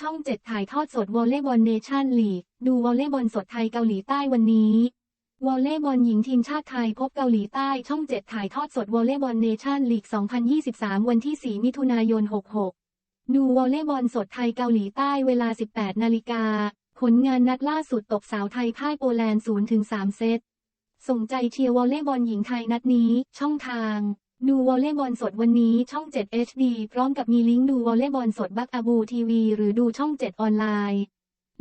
ช่อง7ถ่ายทอดสดวอลเลย์บอลเนชั่นลีก ดูวอลเลย์บอลสดไทยเกาหลีใต้วันนี้ วอลเลย์บอลหญิงทีมชาติไทยพบเกาหลีใต้ช่อง7ถ่ายทอดสดวอลเลย์บอลเนชั่นลีก 2023 วันที่ 4 มิถุนายน 66 ดูวอลเลย์บอลสดไทยเกาหลีใต้เวลา 18 นาฬิกา ผลงานนัดล่าสุดตกสาวไทยพ่ายโปแลนด์ 0-3 เซต ส่งใจเชียร์วอลเลย์บอลหญิงไทยนัดนี้ ช่องทาง ดูวอลเลย์บอลสดวันนี้ช่อง 7 HD พร้อมกับมีลิงก์ดูวอลเลย์บอลสดบักอาบูทีวีหรือดูช่อง 7 ออนไลน์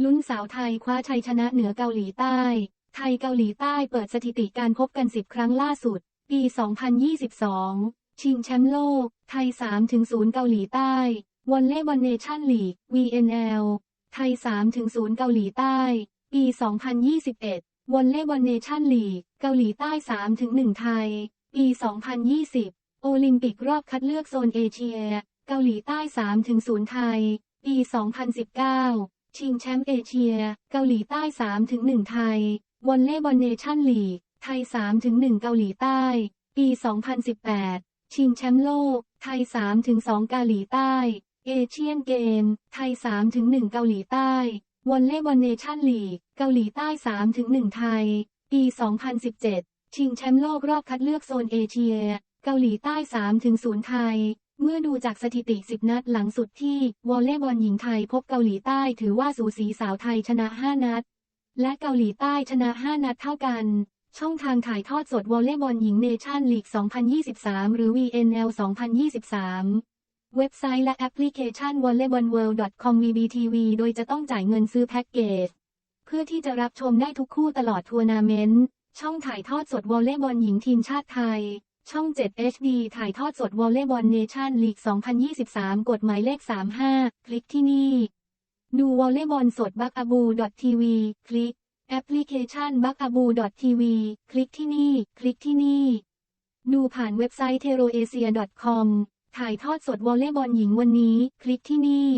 ลุ้นสาวไทยคว้าชัยชนะเหนือเกาหลีใต้ ไทยเกาหลีใต้เปิดสถิติการพบกัน 10 ครั้งล่าสุด ปี 2022 ชิงแชมป์โลก ไทย 3-0 เกาหลีใต้วอลเลย์บอลเนชั่นลีก VNL ไทย 3-0 เกาหลีใต้ ปี 2021วอลเลย์บอลเนชั่นลีก เกาหลีใต้ 3-1 ไทย ปี 2020 โอลิมปิกรอบคัดเลือกโซนเอเชีย เกาหลีใต้ 3-0 ไทย ปี 2019 ชิงแชมป์เอเชีย เกาหลีใต้ 3-1 ไทยวอลเลย์บอลเนชั่นลีก ไทย 3-1 เกาหลีใต้ ปี 2018 ชิงแชมป์โลก ไทย 3-2 เกาหลีใต้ เอเชียนเกม ไทย 3-1 เกาหลีใต้ วอลเลย์บอลเนชั่นลีก เกาหลีใต้ 3-1 ไทย ปี 2017 ชิงแชมป์โลกรอบคัดเลือกโซนเอเชีย เกาหลีใต้ 3-0 ไทย เมื่อดูจากสถิติ 10 นัดหลังสุดที่ วอลเลย์บอลหญิงไทยพบเกาหลีใต้ถือว่าสูสีสาวไทยชนะ 5 นัด และเกาหลีใต้ชนะ 5 นัดเท่ากัน ช่องทางถ่ายทอดสดวอลเลย์บอลหญิงเนชั่นลีก 2023 หรือ VNL 2023เว็บไซต์และแอปพลิเคชัน volleyballworld.com VBTV โดยจะต้องจ่ายเงินซื้อแพ็กเกจ เพื่อที่จะรับชมได้ทุกคู่ตลอดทัวร์นาเมนต์ ช่องถ่ายทอดสดวอลเลย์บอลหญิงทีมชาติไทย ช่อง 7 HD ถ่ายทอดสดวอลเลย์บอลเนชั่นลีก 2023กดหมายเลข 35 คลิกที่นี่ ดูวอลเลย์บอลสดบักอาบูทีวีคลิก แอปพลิเคชันบักอาบูทีวีคลิกที่นี่ คลิกที่นี่ ดูผ่านเว็บไซต์ t e r o a s i a c o m ถ่ายทอดสดวอลเลย์บอลหญิงวันนี้ คลิกที่นี่